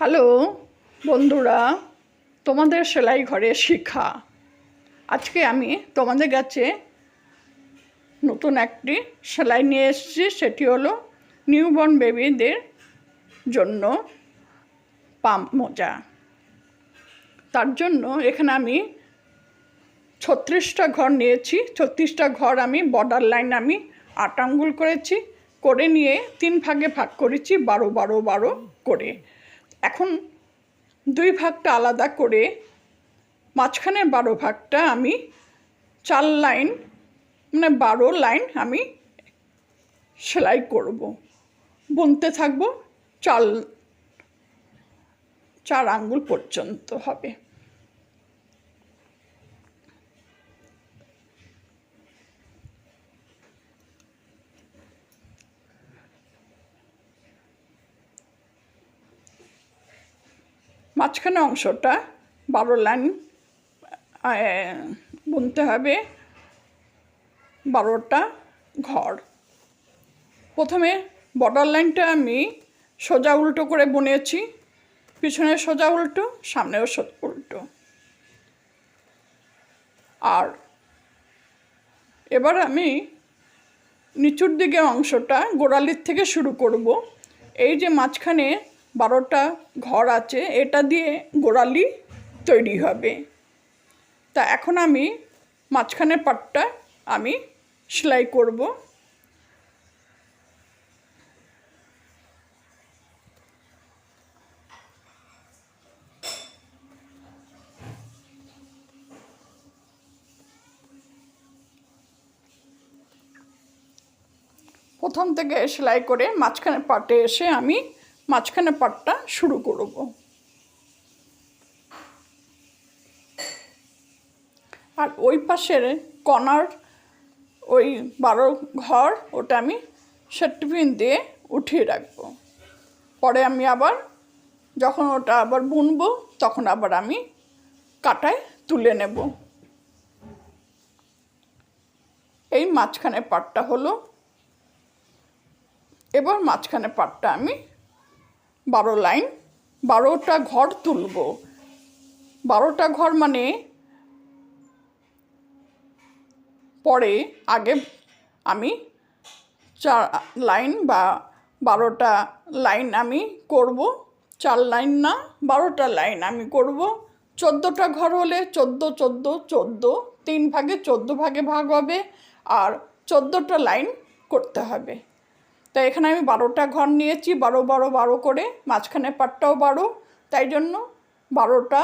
Hello, বন্ধুরা, তোমাদের সেলাই ঘরে শিখা। আজকে আমি তোমাদের কাছে নতুন একটি সেলাই নিয়ে এসেছি, সেটি হলো নিউবর্ন বেবিদের জন্য পাম মোজা। তার জন্য এখানে আমি ছত্রিশটা ঘর নিয়েছি। ছত্রিশটা ঘর আমি বর্ডার লাইন আমি আট আঙ্গুল করেছি। করে নিয়ে তিন ভাগে ভাগ করেছি, বারো বারো বারো করে। এখন দুই ভাগটা আলাদা করে মাঝখানের বারো ভাগটা আমি চার লাইন মানে বারো লাইন আমি সেলাই করব। বুনতে থাকব চাল চার আঙ্গুল পর্যন্ত হবে। মাঝখানে অংশটা বারো লাইন বুনতে হবে। বারোটা ঘর। প্রথমে বর্ডার লাইনটা আমি সোজা উল্টো করে বুনেছি। পিছনে সোজা উল্টো, সামনেও উল্টো। আর এবার আমি নিচুর দিকে অংশটা গোড়ালির থেকে শুরু করব। এই যে মাঝখানে বারোটা ঘর আছে, এটা দিয়ে গোড়ালি তৈরি হবে। তা এখন আমি মাঝখানের পাটটা আমি সেলাই করব। প্রথম থেকে সেলাই করে মাঝখানে পাটে এসে আমি মাঝখানে পাটটা শুরু করব। আর ওই পাশের কর্নার ওই বারো ঘর, ওটা আমি সেট্টিপিন দিয়ে উঠিয়ে রাখব। পরে আমি আবার যখন ওটা আবার বুনবো, তখন আবার আমি কাটায় তুলে নেব। এই মাঝখানে পাটটা হলো। এবার মাঝখানে পাটটা আমি বারো লাইন, বারোটা ঘর তুলব। বারোটা ঘর মানে পরে, আগে আমি চার লাইন বা বারোটা লাইন আমি করব। চার লাইন না, বারোটা লাইন আমি করব। চোদ্দোটা ঘর হলে চোদ্দ চোদ্দ চোদ্দ, তিন ভাগে চোদ্দ ভাগে ভাগ হবে, আর চোদ্দোটা লাইন করতে হবে। তাই এখানে আমি বারোটা ঘর নিয়েছি, বারো বারো বারো করে। মাঝখানে পাটটাও বারো, তাই জন্য বারোটা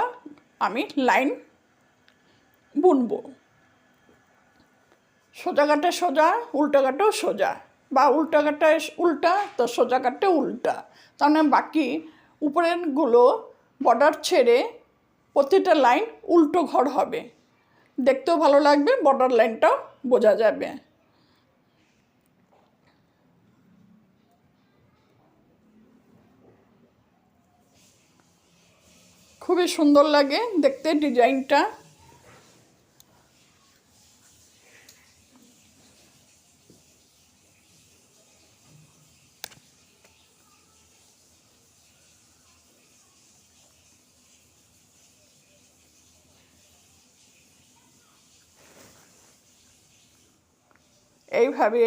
আমি লাইন বুনবো। সোজা কাটে সোজা, উল্টো সোজা। বা উল্টা উল্টা, তো সোজা কাটে উল্টা। তার মানে বাকি উপরেরগুলো বর্ডার ছেড়ে প্রতিটা লাইন উল্টো ঘর হবে। দেখতেও ভালো লাগবে বর্ডার লাইনটাও বোঝা যাবে। খুবই সুন্দর লাগে দেখতে ডিজাইনটা। এইভাবে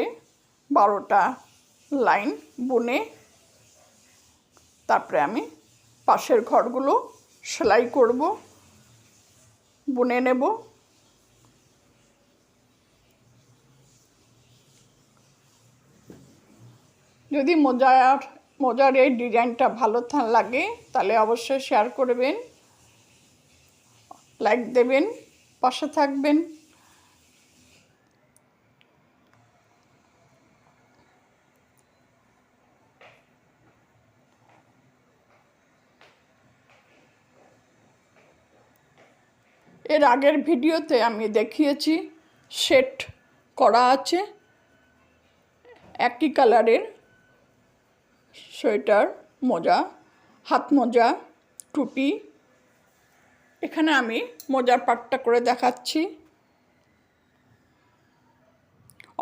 বারোটা লাইন বুনে তারপরে আমি পাশের ঘরগুলো সেলাই করব, বুনে নেব। যদি মোজার মোজার এই ডিজাইনটা ভালো লাগে, তাহলে অবশ্যই শেয়ার করবেন লাইক দেবেন, পাশে থাকবেন। এর আগের ভিডিওতে আমি দেখিয়েছি সেট করা আছে, একই কালারের সোয়েটার, মোজা, হাত মোজা, টুপি। এখানে আমি মোজার পাটটা করে দেখাচ্ছি।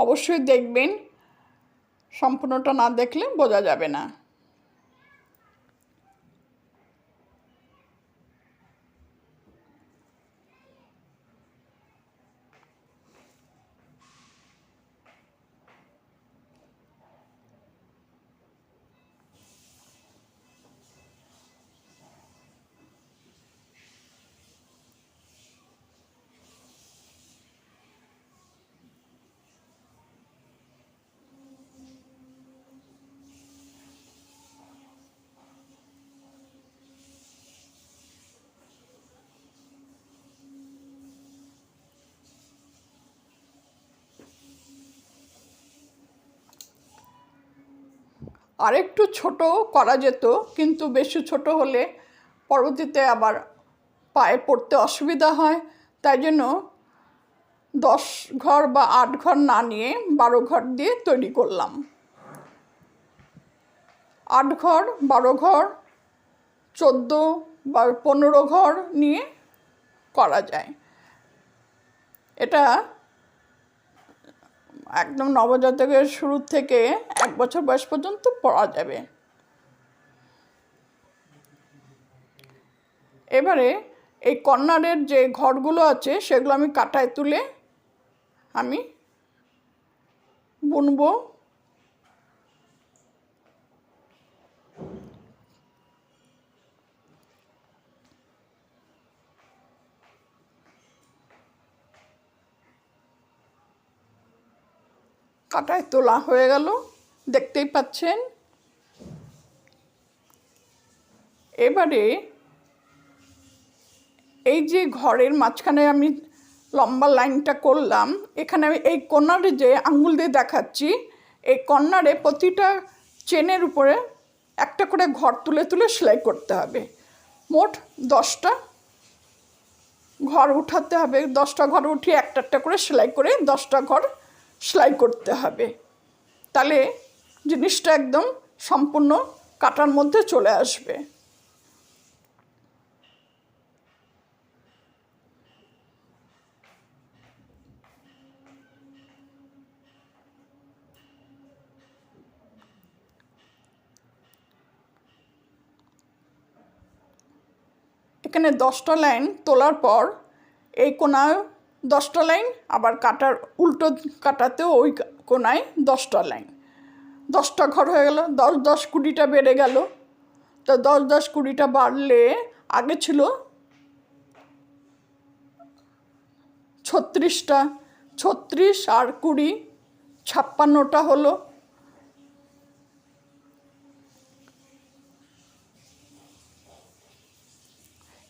অবশ্যই দেখবেন, সম্পূর্ণটা না দেখলে বোঝা যাবে না। আর একটু ছোট করা যেত, কিন্তু বেশি ছোট হলে পরবর্তীতে আবার পায়ে পড়তে অসুবিধা হয়। তাই জন্য দশ ঘর বা আট ঘর না নিয়ে বারো ঘর দিয়ে তৈরি করলাম। আট ঘর, বারো ঘর, চোদ্দ বা পনেরো ঘর নিয়ে করা যায়। এটা একদম নবজাতকের শুরু থেকে এক বছর বয়স পর্যন্ত পড়া যাবে। এবারে এই কর্নারের যে ঘরগুলো আছে, সেগুলো আমি কাটায় তুলে আমি বুনবো। কাটায় তোলা হয়ে গেল। দেখতেই পাচ্ছেন। এবারে এই যে ঘরের মাঝখানে আমি লম্বা লাইনটা করলাম, এখানে আমি এই কর্নারে যে আঙ্গুল দিয়ে দেখাচ্ছি, এই কর্নারে প্রতিটা চেনের উপরে একটা করে ঘর তুলে তুলে সেলাই করতে হবে। মোট দশটা ঘর উঠাতে হবে। দশটা ঘর উঠিয়ে একটা একটা করে সেলাই করে দশটা ঘর সেলাই করতে হবে। তাহলে জিনিসটা একদম সম্পূর্ণ কাটার মধ্যে চলে আসবে। এখানে দশটা লাইন তোলার পর এই কোনায় দশটা লাইন, আবার কাটার, উল্টো কাটাতেও ওই কোনায় দশটা লাইন। দশটা ঘর হয়ে গেল, দশ দশ কুড়িটা বেড়ে গেল। তো দশ দশ কুড়িটা বাড়লে আগে ছিল ছত্রিশটা, ছত্রিশ আর কুড়ি ছাপ্পান্নটা হলো।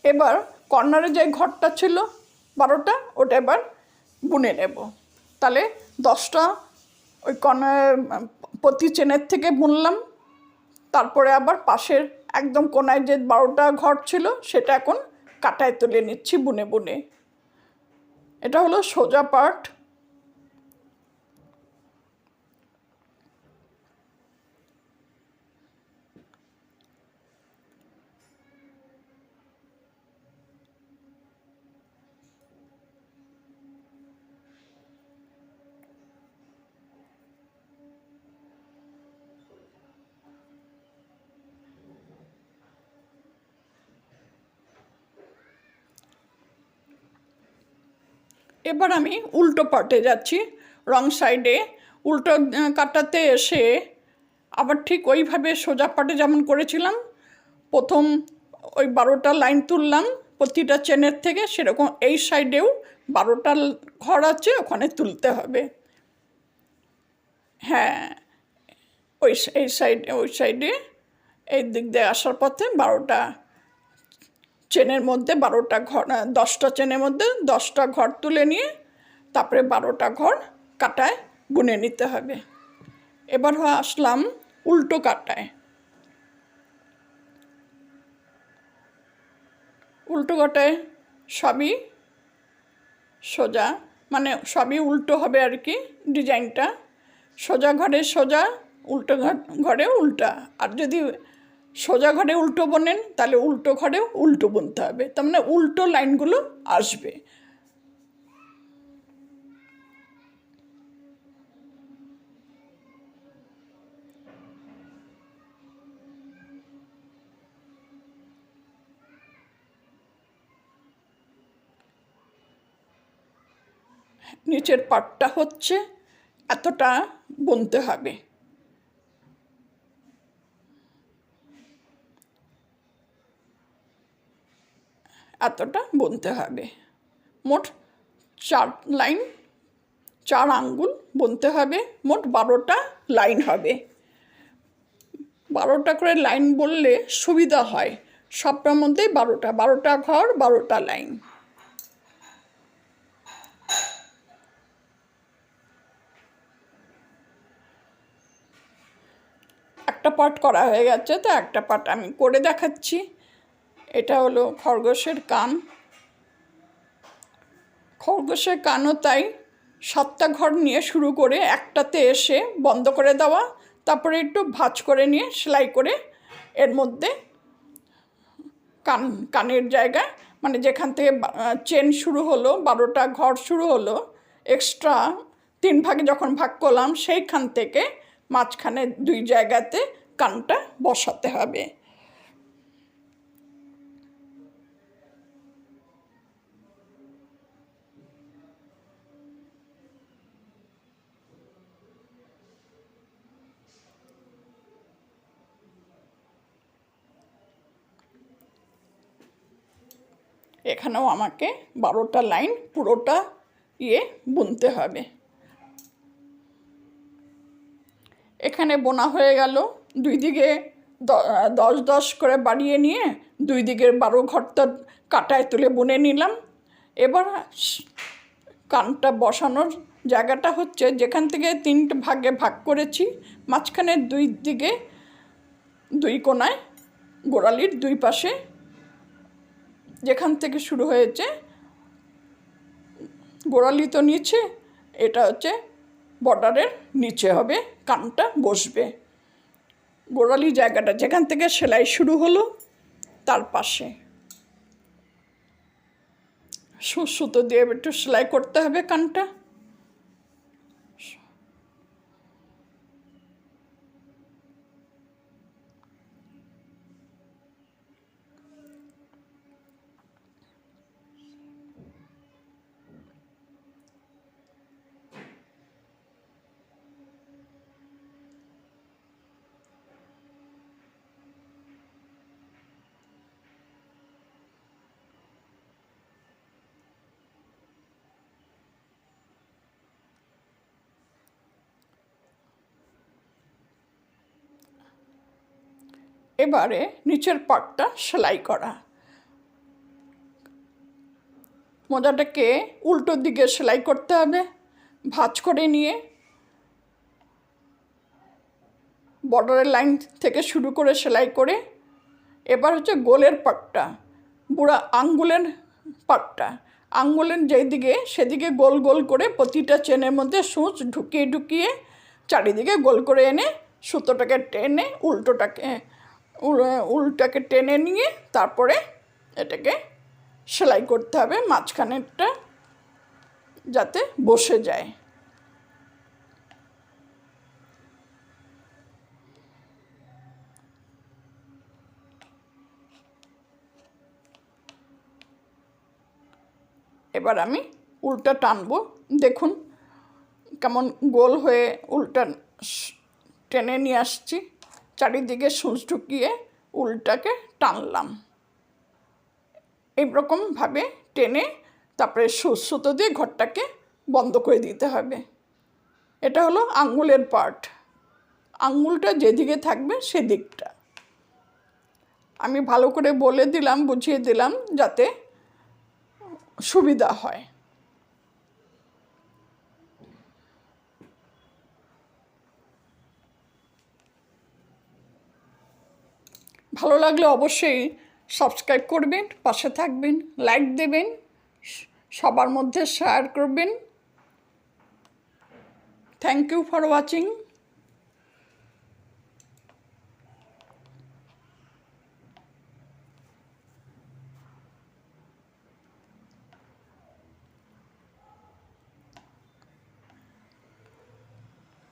এবার কর্নারে যে ঘরটা ছিল বারোটা, ওটা এবার বুনে নেব। তাহলে দশটা ওই কর্নার প্রতি চেনের থেকে বুনলাম। তারপরে আবার পাশের একদম কোনায় যে বারোটা ঘর ছিল, সেটা এখন কাটায় তুলে নিচ্ছি বুনে বুনে। এটা হলো সোজা পার্ট। এবার আমি উল্টো পাটে যাচ্ছি, রং সাইডে। উল্টো কাটাতে এসে আবার ঠিক ওইভাবে সোজা পাটে যেমন করেছিলাম, প্রথম ওই বারোটা লাইন তুললাম, প্রতিটা চেনের থেকে সেরকম এই সাইডেও বারোটা ঘর আছে, ওখানে তুলতে হবে। হ্যাঁ ওই এই সাইডে, ওই সাইডে, এই দিক দিয়ে আসার পথে বারোটা চেনের মধ্যে বারোটা ঘর দশটা চেনের মধ্যে দশটা ঘর তুলে নিয়ে তারপরে বারোটা ঘর কাটায়, বুনে নিতে হবে। এবার আসলাম উল্টো কাটায়। উল্টো কাটায় সবই সোজা মানে সবই উল্টো হবে আর কি ডিজাইনটা। সোজা ঘরে সোজা, উল্টো ঘরে উল্টা। আর যদি সোজা ঘরে উল্টো বোনেন, তাহলে উল্টো ঘরেও উল্টো বুনতে হবে। তার মানে উল্টো লাইনগুলো আসবে। নিচের পাটটা হচ্ছে এতটা বুনতে হবে। এতটা বুনতে হবে। মোট চার লাইন, চার আঙ্গুল বুনতে হবে, মোট বারোটা লাইন হবে। বারোটা করে লাইন বললে সুবিধা হয়। সবটার মধ্যেই বারোটা বারোটা ঘর, বারোটা লাইন। একটা পার্ট করা হয়ে গেছে, তো একটা পার্ট আমি করে দেখাচ্ছি। এটা হলো খরগোশের কান। খরগোশের কানও তাই সাতটা ঘর নিয়ে শুরু করে একটাতে এসে বন্ধ করে দেওয়া, তারপরে একটু ভাঁজ করে নিয়ে সেলাই করে এর মধ্যে কান, কানের জায়গায় মানে যেখান থেকে চেন শুরু হলো, বারোটা ঘর শুরু হলো এক্সট্রা তিন ভাগে যখন ভাগ করলাম, সেইখান থেকে মাঝখানে দুই জায়গাতে কানটা বসাতে হবে। এখানেও আমাকে বারোটা লাইন পুরোটা ইয়ে বুনতে হবে। এখানে বোনা হয়ে গেল। দুই দিকে দশ দশ করে বাড়িয়ে নিয়ে দুই দিকের বারো ঘরটা কাটায় তুলে বুনে নিলাম। এবার কানটা বসানোর জায়গাটা হচ্ছে যেখান থেকে তিনটে ভাগে ভাগ করেছি, মাঝখানে দুই দিকে দুই কোনায় গোড়ালির দুই পাশে যেখান থেকে শুরু হয়েছে, গোড়ালি তো নিচে, এটা হচ্ছে বর্ডারের নিচে হবে, কানটা বসবে। গোড়ালি জায়গাটা, যেখান থেকে সেলাই শুরু হলো, তার পাশে। সুতো দিয়ে একটু সেলাই করতে হবে কানটা। এবারে নিচের পাটটা সেলাই করা। মোজাটাকে উল্টো দিকে সেলাই করতে হবে, ভাঁজ করে নিয়ে। বর্ডারের লাইন থেকে শুরু করে সেলাই করে। এবার হচ্ছে গোলের পাটটা, বুড়া আঙ্গুলের পাটটা। আঙ্গুলের যেই দিকে, সেদিকে গোল গোল করে প্রতিটা চেনের মধ্যে সূচ ঢুকিয়ে ঢুকিয়ে চারিদিকে গোল করে এনে সুতোটাকে টেনে উল্টোটাকে উল- উল্টাকে টেনে নিয়ে তারপরে এটাকে সেলাই করতে হবে, মাঝখানেরটা যাতে বসে যায়। এবার আমি উল্টা টানবো। দেখুন কেমন গোল হয়ে উল্টা টেনে নিয়ে আসছি। চারিদিকে সূচ ঢুকিয়ে উল্টাকে টানলাম। এইরকমভাবে টেনে তারপরে সূচ সুতো দিয়ে ঘরটাকে বন্ধ করে দিতে হবে। এটা হলো আঙ্গুলের পার্ট। আঙ্গুলটা যেদিকে থাকবে সেদিকটা। আমি ভালো করে বলে দিলাম, বুঝিয়ে দিলাম যাতে সুবিধা হয়। ভালো লাগলে অবশ্যই সাবস্ক্রাইব করবেন, পাশে থাকবেন লাইক দেবেন, সবার মধ্যে শেয়ার করবেন। থ্যাংক ইউ ফর ওয়াচিং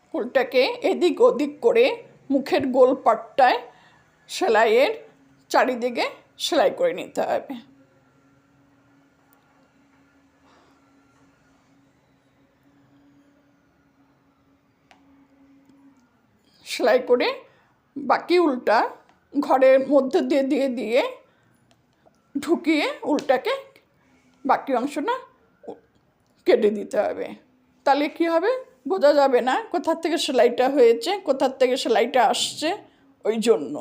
ফুলটাকে এদিক ওদিক করে মুখের গোল পাটটায় সেলাইয়ের চারিদিকে সেলাই করে নিতে হবে। সেলাই করে বাকি উল্টা ঘরের মধ্যে দিয়ে দিয়ে দিয়ে ঢুকিয়ে উল্টাকে বাকি অংশটা কেটে দিতে হবে। তাহলে কি হবে? বোঝা যাবে না কোথার থেকে সেলাইটা হয়েছে, কোথার থেকে সেলাইটা আসছে, ওই জন্য।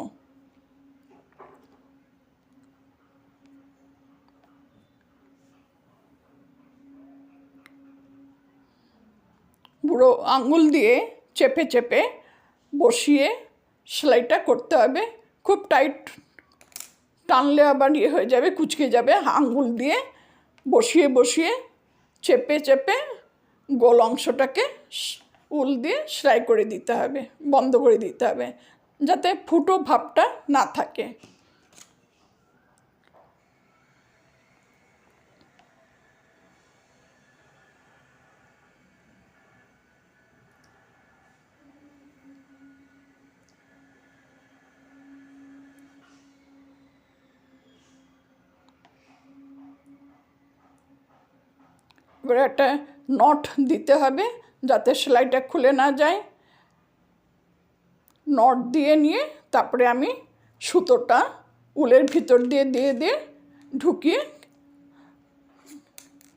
বুড়ো আঙুল দিয়ে চেপে চেপে বসিয়ে সেলাইটা করতে হবে। খুব টাইট টানলে আবার ইয়ে হয়ে যাবে, কুচকে যাবে। আঙুল দিয়ে বসিয়ে বসিয়ে চেপে চেপে গোল অংশটাকে উল দিয়ে সেলাই করে দিতে হবে, বন্ধ করে দিতে হবে, যাতে ফুটো ভাবটা না থাকে। এবারে একটা নট দিতে হবে যাতে সেলাইটা খুলে না যায়। নট দিয়ে নিয়ে তারপরে আমি সুতোটা উলের ভিতর দিয়ে দিয়ে দিয়ে ঢুকিয়ে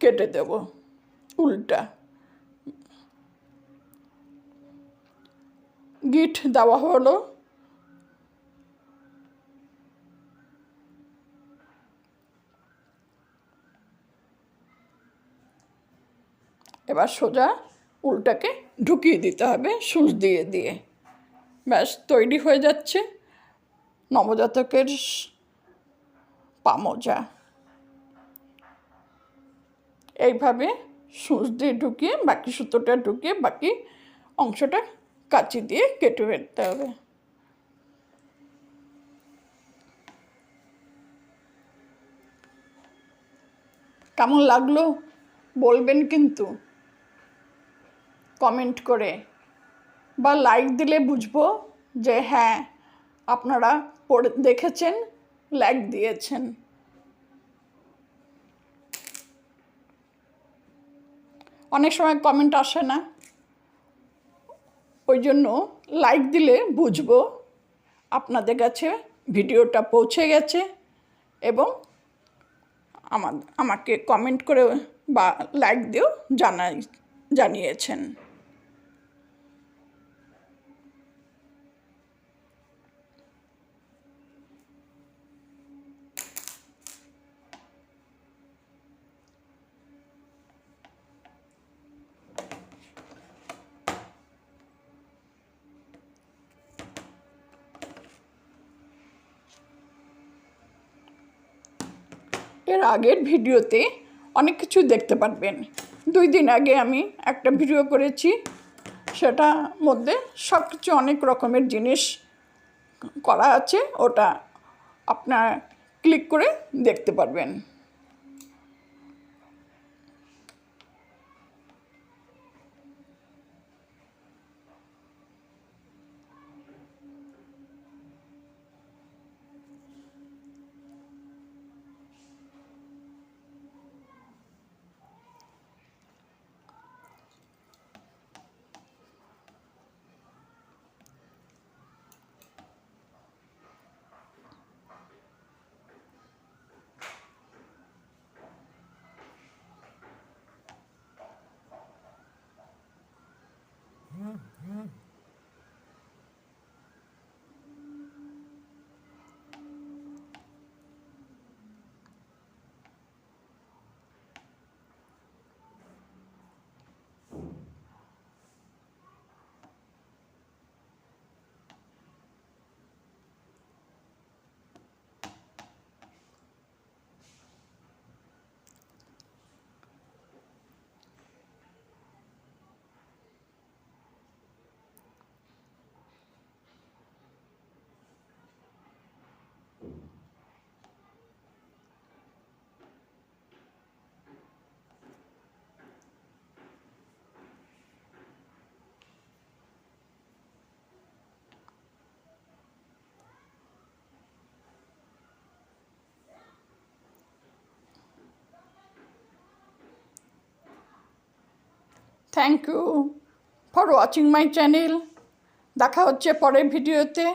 কেটে দেব উলটা। গিট দেওয়া হলো। এবার সোজা উলটাকে ঢুকিয়ে দিতে হবে, সুচ দিয়ে দিয়ে। ব্যাস, তৈরি হয়ে যাচ্ছে নবজাতকের পামোজা। এইভাবে সুচ দিয়ে ঢুকিয়ে, বাকি সুতোটা ঢুকিয়ে, বাকি অংশটা কাচি দিয়ে কেটে ফেলতে হবে। কেমন লাগল বলবেন কিন্তু। কমেন্ট করে বা লাইক দিলে বুঝব যে হ্যাঁ আপনারা পড়ে, দেখেছেন লাইক দিয়েছেন। অনেক সময় কমেন্ট আসে না। ওই জন্য লাইক দিলে বুঝব আপনাদের কাছে ভিডিওটা পৌঁছে গেছে এবং আমার, আমাকে কমেন্ট করে বা লাইক দিয়েও জানাই, জানিয়েছেন। আগের ভিডিওতে অনেক কিছু দেখতে পারবেন। দুই দিন আগে আমি একটা ভিডিও করেছি, সেটা মধ্যে সব কিছু অনেক রকমের জিনিস করা আছে, ওটা আপনার ক্লিক করে দেখতে পারবেন। Thank you for watching my channel. দেখা হচ্ছে পরের ভিডিওতে।